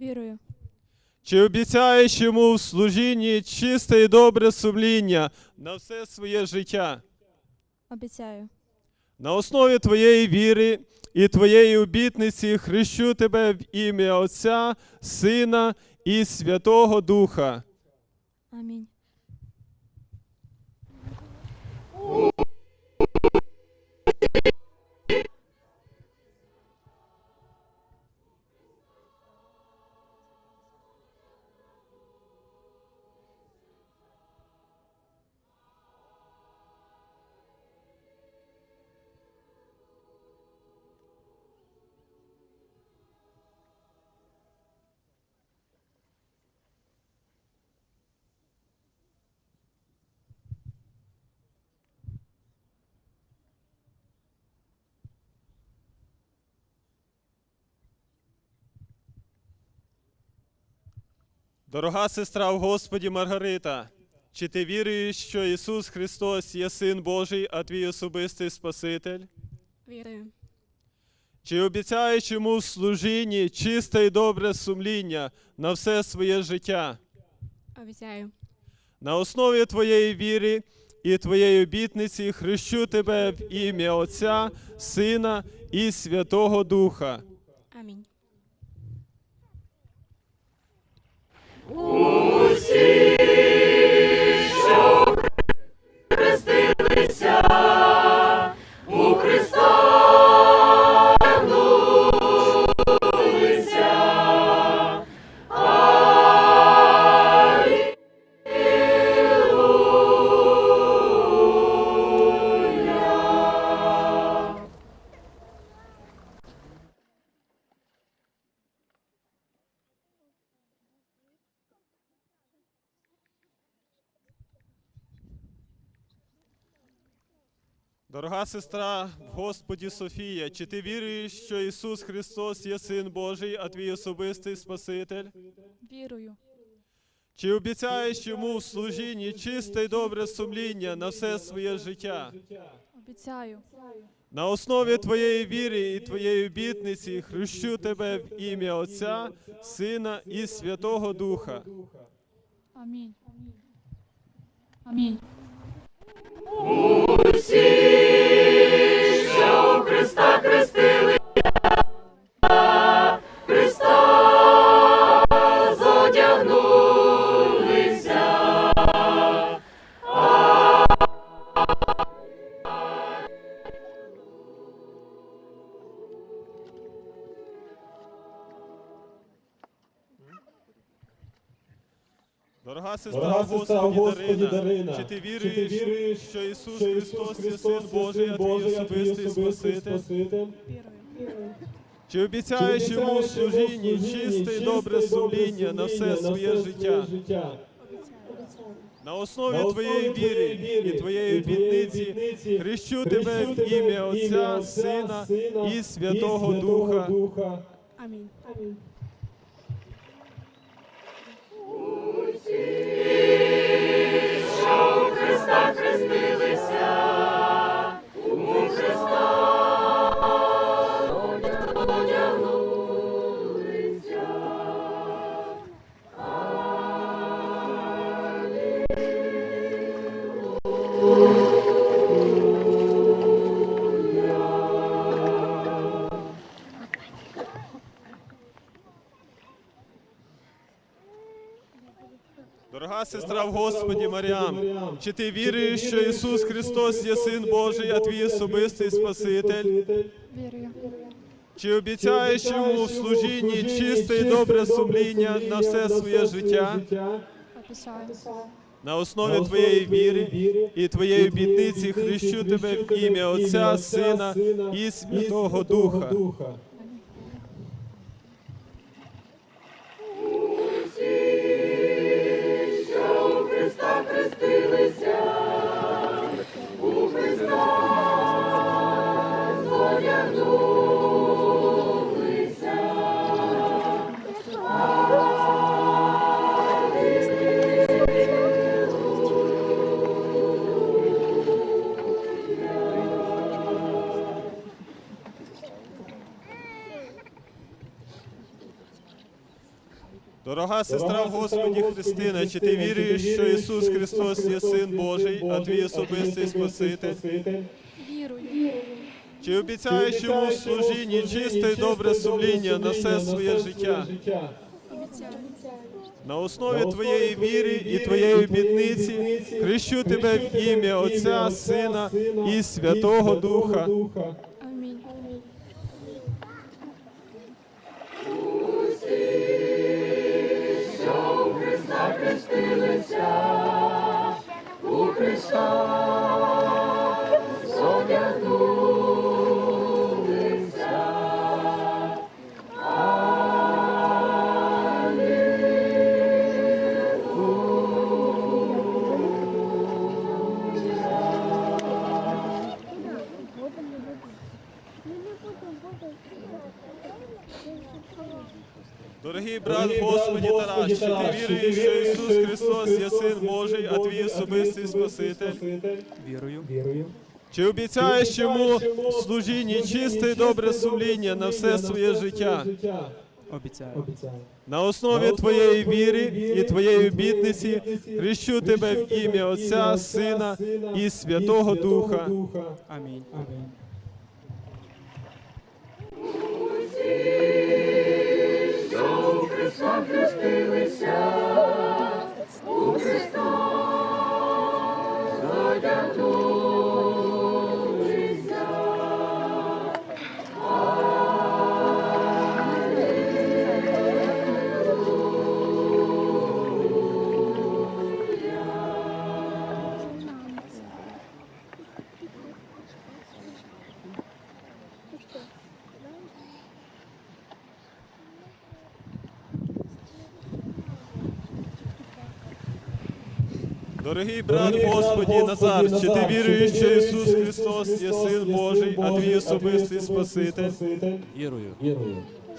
Вірую. Чи обіцяєш йому в служінні чисте і добре сумління на все своє життя? Обіцяю. На основі твоєї віри і твоєї обітниці хрещу тебе в ім'я Отця, Сина і Святого Духа. Амінь. Дорога сестра в Господі Маргарита, чи ти віруєш, що Ісус Христос є Син Божий, а твій особистий Спаситель? Вірую. Чи обіцяєш йому в служінні чисте і добре сумління на все своє життя? Обіцяю. На основі твоєї віри і твоєї обітниці хрещу тебе в ім'я Отця, Сина і Святого Духа. Амінь. Uh! Дорога сестра в Господі Софія, чи ти віруєш, що Ісус Христос є Син Божий, а твій особистий Спаситель? Вірую. Чи обіцяєш йому в служінні чисте й добре сумління на все своє життя? Обіцяю. На основі твоєї віри і твоєї обітниці хрещу тебе в ім'я Отця, Сина і Святого Духа. Амінь. Амінь. Дорога сестра, Дорога сестра, Господі Дарина, чи ти чи ти віруєш, віруєш, що Ісус що Ісус Христос є Син Божий, а твій Божий, а твій особистий Спаситель? Чи обіцяєш йому служінні чисте і добре сумління на все своє життя? життя? На основі На твоєї віри і твоєї обітниці хрещу хрещу тебе в ім'я Отця, Сина і Святого Духа. Духа. Амінь. Дорога сестра в Господі Маріам, чи ти віруєш, що Ісус Христос є Син Божий, а твій особистий Спаситель? Вірую. Чи обіцяєш йому в служінні чисте і добре сумління на все своє життя? Обіцяю. На основі твоєї віри і твоєї обітниці хрещу тебе в ім'я Отця, Сина і Святого Духа. Дорога сестра в Господі Христина, чи ти віруєш, що Ісус Христос є Син Божий, а твій особистий Спаситель? Вірую. Чи обіцяєш йому в служінні чисте й добре сумління на все своє життя? На основі твоєї віри і твоєї обітниці хрещу тебе в ім'я Отця, Сина і Святого Духа. Амінь. Дорогий брат Господі Тарас, чи ти віруєш, що Ісус Христос є Син Божий, а твій особистий Спаситель? Вірую. Чи обіцяєш йому служінні чисте й добре сумління на все своє життя? Обіцяю. На основі твоєї віри і твоєї обітниці хрещу тебе в ім'я Отця, Сина і Святого Духа. Амінь. Just your spirit shall Дорогий брат Господі Назар, чи ти віруєш, що Ісус Христос є Син Божий, а твій особистий Спаситель? Вірую.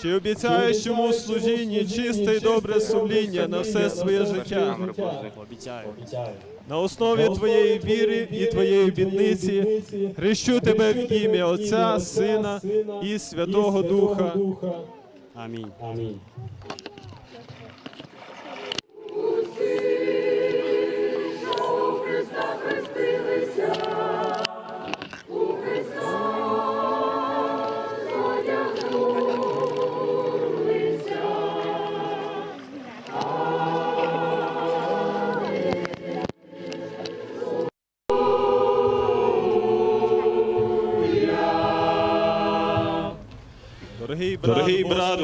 Чи обіцяєш йому в служінні чисте й добре сумління на все своє життя? Обіцяю. На основі твоєї віри і твоєї обітниці хрещу тебе в ім'я Отця, Сина і Святого Духа. Амінь.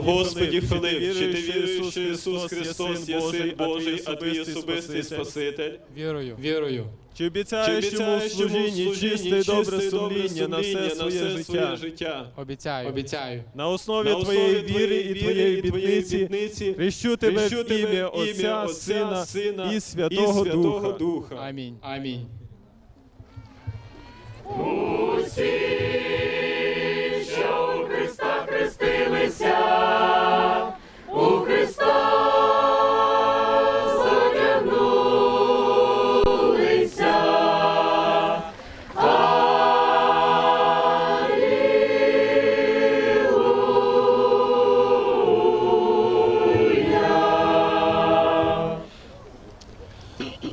Господі Филип, чи ти віруєш, що Ісус Христос є Син Божий, а твій особистий Спаситель? Вірую. Вірую. Чи обіцяєш йому в служінні чисте й добре сумління на все своє життя? Обіцяю. Обіцяю. На основі твоєї віри і твоєї обітниці хрещу тебе в ім'я Отця, Сина і Святого Духа. Духа. Амінь. Амінь.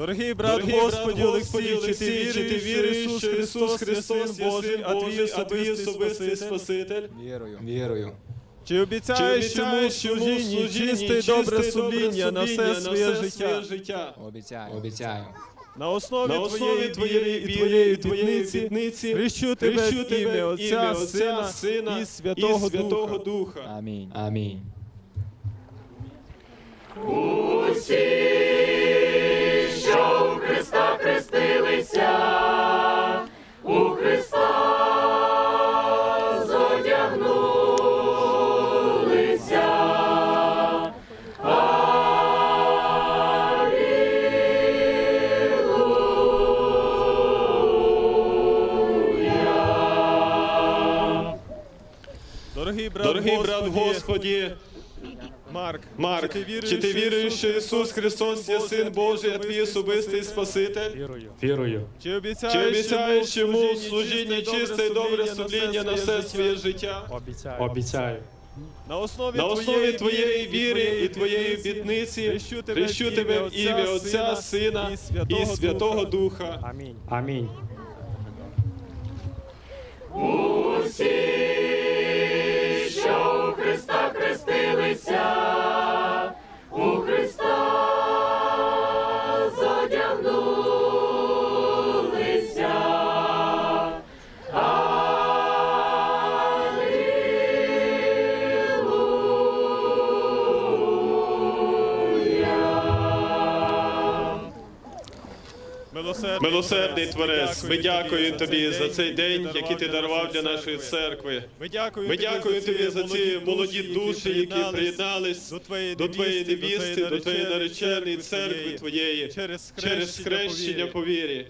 Дорогий брат Дорогий Господі Олексій, чи ти Олексій, віруєш, що Ісус Христос є Син Божий, а твій особистий Спаситель? Спаситель? Вірую. Вірую. Чи обіцяєш йому в служінні чисте й добре сумління на все своє життя? Обіцяю. Обіцяю. На основі На основі твоєї віри і твоєї обітниці хрещу тебе в ім'я Отця, Сина і Святого Духа. Амінь. Амінь. Дорогий брат, Дорогий брат Господі, Марк, Марк, чи ти віруєш, що Ісус Христос є Син Божий, а твій особистий Спаситель? Вірую. Вірую. Чи Чи обіцяєш йому служінні чисте й добре сумління на все своє життя? Обіцяю. Обіцяю. На основі, На основі твоєї віри і твоєї обітниці хрещу тебе в ім'я Отця, Сина і Святого Духа. Амінь. Амінь. Милосердний, Милосердний Творець, ми дякуємо тобі за цей день, який ти дарував для нашої церкви. Ми дякуємо, тобі за ці молоді душі, які приєднались до твоєї невісти, до твоєї нареченої церкви твоєї через хрещення по вірі.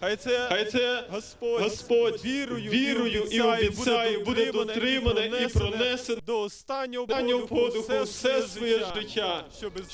Хай це, Господь, вірою, і обіцяє, буде дотримане і пронесене до останнього подуху все своє життя,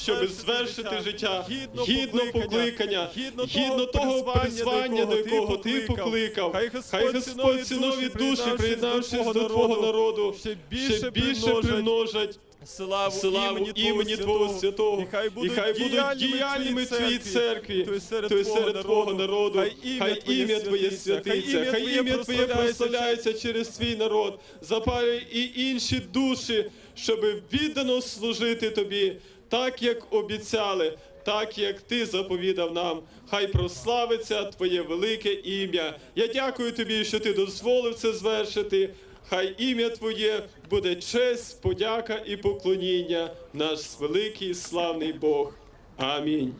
щоб звершити життя гідно покликання, гідно того призвання, до якого ти покликав. Хай Господь цінові душі, приєднавшись до твого народу, ще більше примножать славу, славу імені Твого Святого, і хай будуть, діяннями в Твоїй церкві, то й серед Твого народу, хай ім'я Твоє святиться, хай ім'я Твоє прославляється через твій народ, запалюй і інші душі, щоб віддано служити Тобі, так як обіцяли. Так як ти заповідав нам, хай прославиться Твоє велике ім'я. Я дякую тобі, що ти дозволив це звершити. Хай ім'я Твоє буде честь, подяка і поклоніння, наш великий славний Бог. Амінь.